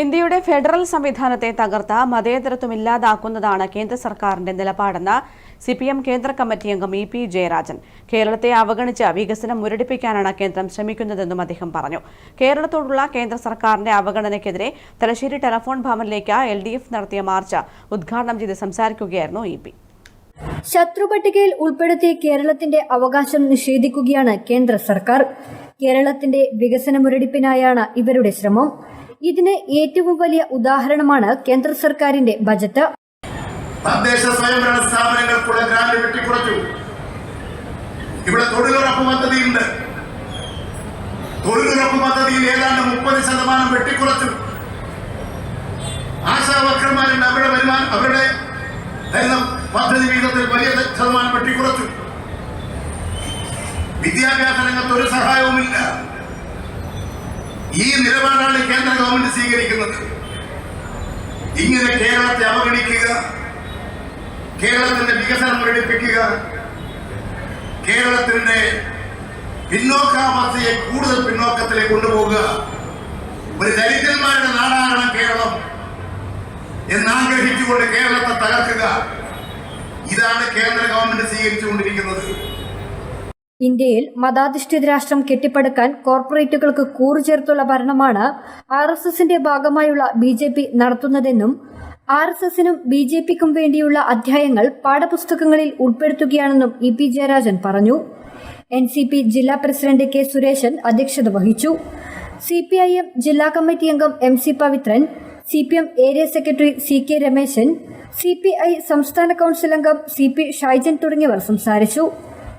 ഇന്ത്യയുടെ ഫെഡറൽ സംവിധാനത്തെ തകർത്ത മതേതരത്വം ഇല്ലാതാക്കുന്നതാണ് കേന്ദ്ര സർക്കാരിന്റെ നിലപാടെന്ന് സി പി എം കേന്ദ്ര കമ്മിറ്റി അംഗം ഇ പി ജയരാജൻ. കേരളത്തെ അവഗണിച്ച് വികസനം മുരടിപ്പിക്കാനാണ് കേന്ദ്രം ശ്രമിക്കുന്നതെന്നും അദ്ദേഹം പറഞ്ഞു. കേരളത്തോടുള്ള കേന്ദ്ര സർക്കാരിന്റെ അവഗണനയ്ക്കെതിരെ തലശ്ശേരി ടെലഫോൺ ഭവനിലേക്ക് എൽ ഡി എഫ് നടത്തിയ മാർച്ച് ഉദ്ഘാടനം ചെയ്ത് സംസാരിക്കുകയായിരുന്നു ഇ പി. ശത്രുപട്ടികയിൽ ഉൾപ്പെടുത്തി കേരളത്തിന്റെ അവകാശം നിഷേധിക്കുകയാണ് കേന്ദ്ര സർക്കാർ. കേരളത്തിന്റെ വികസന മുരടിപ്പിനായാണ് ഇവരുടെ ശ്രമം. ഇതിന് ഏറ്റവും വലിയ ഉദാഹരണമാണ് കേന്ദ്ര സർക്കാരിന്റെ ബജറ്റ്. തദ്ദേശ സ്വയംഭരണ സ്ഥാപനങ്ങൾക്കുള്ള ഗ്രാന്റ് വെട്ടിക്കുറച്ചു. ഇവിടെ തൊഴിലുറപ്പ് പദ്ധതിയുണ്ട്. തൊഴിലുറപ്പ് പദ്ധതിയിൽ ഏതാണ്ട് മുപ്പത് ശതമാനം വെട്ടിക്കുറച്ചു. ആശാവർക്കർമാരുണ്ട് അവരുടെ വരുമാനം അവരുടെ പദ്ധതി വീതത്തിൽ വലിയ ശതമാനം വെട്ടിക്കുറച്ചു. വിദ്യാഭ്യാസ രംഗത്ത് ഒരു സഹായവുമില്ല. ഈ നിലപാടാണ് കേന്ദ്ര ഗവൺമെന്റ് സ്വീകരിക്കുന്നത്. ഇങ്ങനെ കേരളത്തെ അവഗണിക്കുക കേരളത്തിന്റെ വികസനം മുരടിപ്പിക്കുക കേരളത്തിന്റെ പിന്നോക്കാവസ്ഥയെ കൂടുതൽ പിന്നോക്കത്തിലേക്ക് കൊണ്ടുപോകുക ഒരു ദരിദ്രന്മാരുടെ നാടാകണം കേരളം എന്നാഗ്രഹിച്ചുകൊണ്ട് കേരളത്തെ തകർക്കുക ഇതാണ് കേന്ദ്ര ഗവൺമെന്റ് സ്വീകരിച്ചുകൊണ്ടിരിക്കുന്നത്. ഇന്ത്യയിൽ മതാധിഷ്ഠിത രാഷ്ട്രം കെട്ടിപ്പടുക്കാൻ കോർപ്പറേറ്റുകൾക്ക് കൂറുചേർത്തുള്ള ഭരണമാണ് ആർ എസ് എസിന്റെ ഭാഗമായുള്ള ബി ജെ പി നടത്തുന്നതെന്നും ആർ എസ് എസിനും ബി ജെ പിക്കും വേണ്ടിയുള്ള അധ്യായങ്ങൾ പാഠപുസ്തകങ്ങളിൽ ഉൾപ്പെടുത്തുകയാണെന്നും ഇ പി ജയരാജൻ പറഞ്ഞു. എൻ സി പി ജില്ലാ പ്രസിഡന്റ് കെ സുരേശൻ അധ്യക്ഷത വഹിച്ചു. സി പി ഐ എം ജില്ലാ കമ്മിറ്റി അംഗം M C Pavithran C P M area secretary C K Rameshan C P I സംസ്ഥാന കൌൺസിൽ അംഗം സി പി ഷൈജൻ തുടങ്ങിയവർ സംസാരിച്ചു.